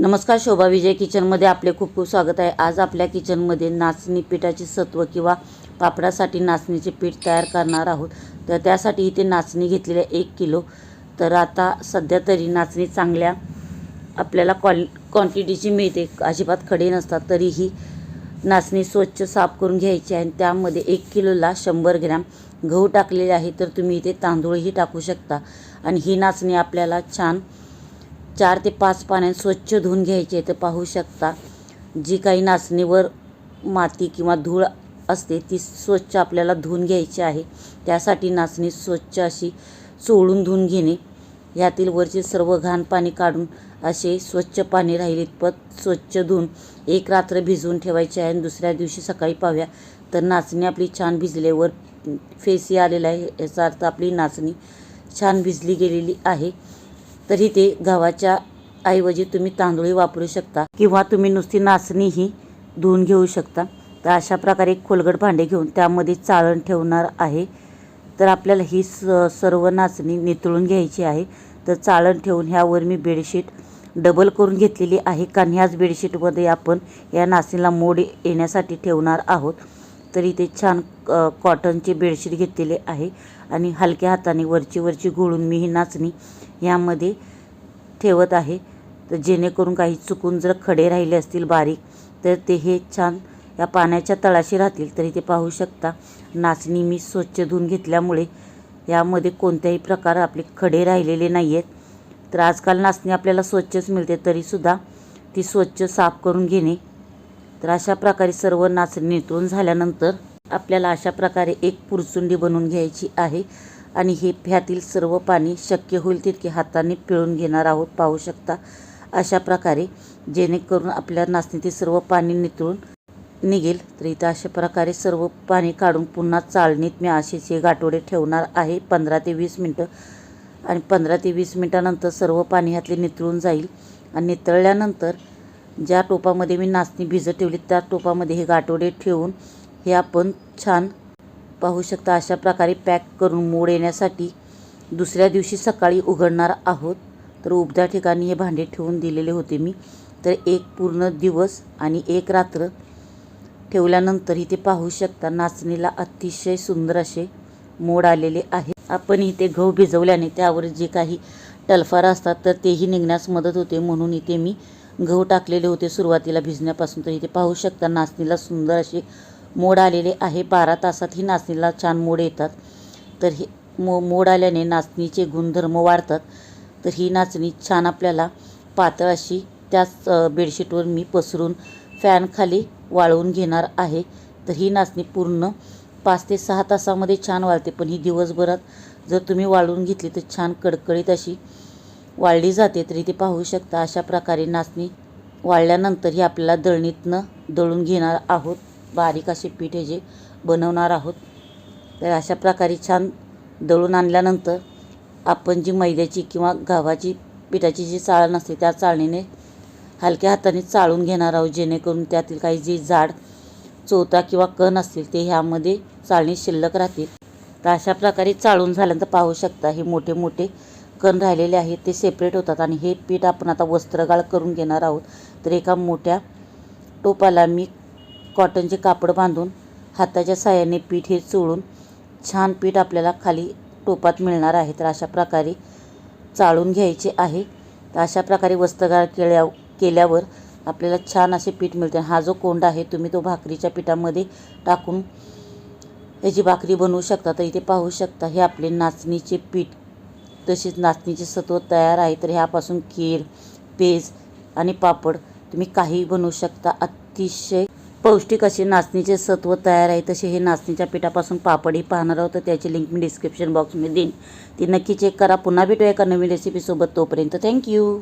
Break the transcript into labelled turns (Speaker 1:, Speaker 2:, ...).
Speaker 1: नमस्कार शोभा विजय किचनमध्ये आपले खूप खूप स्वागत आहे. आज आपल्या किचनमध्ये नाचणी पिठाची सत्व किंवा पापडासाठी नाचणीचे पीठ तयार करणार आहोत. तर त्यासाठी इथे नाचणी घेतलेली आहे एक किलो. तर आता सध्या तरी नाचणी चांगल्या आपल्याला क्वाल क्वांटिटीची मिळते. अजिबात खडे नसतात तरीही नाचणी स्वच्छ साफ करून घ्यायची आहे. आणि त्यामध्ये एक किलोला शंभर ग्रॅम गहू टाकलेले आहे. तर तुम्ही इथे तांदूळही टाकू शकता. आणि ही नाचणी आपल्याला छान चार ते पाच पाण्यात स्वच्छ धुवून घ्यायचे तर पाहू शकता जी काही नाचणीवर माती किंवा धूळ असते ती स्वच्छ आपल्याला धुवून घ्यायची आहे. त्यासाठी नाचणी स्वच्छ अशी चोळून धुवून घेणे. यातील वरचे सर्व घाण पाणी काढून असे स्वच्छ पाणी राहील इतपत स्वच्छ धुवून एक रात्र भिजवून ठेवायचे आहे आणि दुसऱ्या दिवशी सकाळी पाहूया. तर नाचणी आपली छान भिजल्यावर फेसी आलेला आहे याचा अर्थ आपली नाचणी छान भिजली गेलेली आहे. तरी ते गव्हाच्या ऐवजी तुम्ही तांदूळी वापरू शकता किंवा तुम्ही नुसती नाचणीही धुवून घेऊ शकता. तर अशा प्रकारे एक खोलगट भांडे घेऊन त्यामध्ये चाळण ठेवणार आहे. तर आपल्याला ही स सर्व नाचणी नितळून घ्यायची आहे. तर चाळण ठेवून ह्यावर मी बेडशीट डबल करून घेतलेली आहे. कारण ह्याच बेडशीटमध्ये आपण या नाचणीला मोड येण्यासाठी ठेवणार आहोत. तर इथे छान कॉटनचे बेडशीट घेतलेले आहे. आणि हलक्या हाताने वरची वरची गोळून मी ही नाचणी यामध्ये ठेवत आहे. तर जेणेकरून काही चुकून जर खडे राहिले असतील बारीक तर ते हे छान या पाण्याच्या तळाशी राहतील तरी ते पाहू शकता. नाचणी मी स्वच्छ धुवून घेतल्यामुळे यामध्ये कोणत्याही प्रकार आपले खडे राहिलेले नाही आहेत तर आजकाल नाचणी आपल्याला स्वच्छच मिळते तरीसुद्धा ती स्वच्छ साफ करून घेणे तर अशा प्रकारे सर्व नाचणी नितळून झाल्यानंतर आपल्याला अशा प्रकारे एक पुरचुंडी बनवून घ्यायची आहे. आणि हे ह्यातील सर्व पाणी शक्य होईल तितके हाताने पिळून घेणार आहोत पाहू शकता. अशा प्रकारे जेणेकरून आपल्या नाचणीतील सर्व पाणी नितळून निघेल. तर इथं अशा प्रकारे सर्व पाणी काढून पुन्हा चाळणीत मी असेच हे गाठोडे ठेवणार आहे. पंधरा ते वीस मिनटं आणि पंधरा ते वीस मिनटानंतर सर्व पाणी ह्यातले नितळून जाईल. आणि नितळल्यानंतर ज्या टोपामध्ये मी नाचणी भिजत ठेवली त्या टोपामध्ये हे गाठोडे ठेवून हे आपण छान पाहू शकता. अशा प्रकारे पॅक करून मोड येण्यासाठी दुसऱ्या दिवशी सकाळी उघडणार आहोत. तर उबद्या ठिकाणी हे भांडे ठेवून दिलेले होते मी. तर एक पूर्ण दिवस आणि एक रात्र ठेवल्यानंतर इथे पाहू शकता नाचणीला अतिशय सुंदर असे मोड आलेले आहे आपण इथे गहू भिजवल्याने त्यावर जे काही टलफार असतात तर तेही निघण्यास मदत होते म्हणून इथे मी गहू टाकलेले होते सुरुवातीला भिजण्यापासून तर इथे पाहू शकता नाचणीला सुंदर असे मोड आलेले आहे. बारा तासात ही नाचणीला छान मोड येतात. तर हे मो मोड आल्याने नाचणीचे गुणधर्म वाढतात. तर ही नाचणी छान आपल्याला पातळ अशी त्याच बेडशीटवर मी पसरून फॅनखाली वाळवून घेणार आहे. तर ही नाचणी पूर्ण पाच ते सहा तासामध्ये छान वाळते. पण ही दिवसभरात जर तुम्ही वाळवून घेतली तर छान कडकडीत अशी वाळली जाते तरी ती पाहू शकता अशा प्रकारे नाचणी वाळल्यानंतर ही आपल्याला दळणीतनं दळून घेणार आहोत. बारीक असे पीठ हे जे बनवणार आहोत. तर अशा प्रकारे छान दळून आणल्यानंतर आपण जी मैद्याची किंवा गव्हाची पिठाची जी चाळण असते त्या चाळणीने हलक्या हाताने चाळून घेणार आहोत. जेणेकरून त्यातील काही जी जाड चोथा किंवा कण असतील ते ह्यामध्ये चाळणी शिल्लक राहतील. तर अशा प्रकारे चाळून झाल्यानंतर पाहू शकता हे मोठे मोठे कण राहिलेले आहेत ते सेपरेट होतात आणि हे पीठ आपण आता वस्त्रगाळ करून घेणार आहोत. तर एका मोठ्या टोपाला मी कॉटनचे कापड बांधून हाताच्या साह्याने पीठ हे चोळून छान पीठ आपल्याला खाली टोपात मिळणार आहे. तर अशा प्रकारे चाळून घ्यायचे आहे. तर अशा प्रकारे वस्त्रगाळ केल्या केल्यावर आपल्याला छान असे पीठ मिळते. हा जो कोंड आहे तुम्ही तो भाकरीच्या पिठामध्ये टाकून ह्याची भाकरी बनवू शकता. तर इथे पाहू शकता हे आपले नाचणीचे पीठ तसेच नाचणीचे सत्व तयार आहे तर ह्यापासून खीर पेज आणि पापड तुम्ही काहीही बनवू शकता. अतिशय पौष्टिक असे नाचणीचे सत्व तयार आहे. तसे हे नाचणीच्या पिठापासून पापडही पाहणार आहोत तर त्याची लिंक मी डिस्क्रिप्शन बॉक्समध्ये देईन. ती नक्की चेक करा. पुन्हा भेटूया एका नवीन रेसिपीसोबत तोपर्यंत. थँक्यू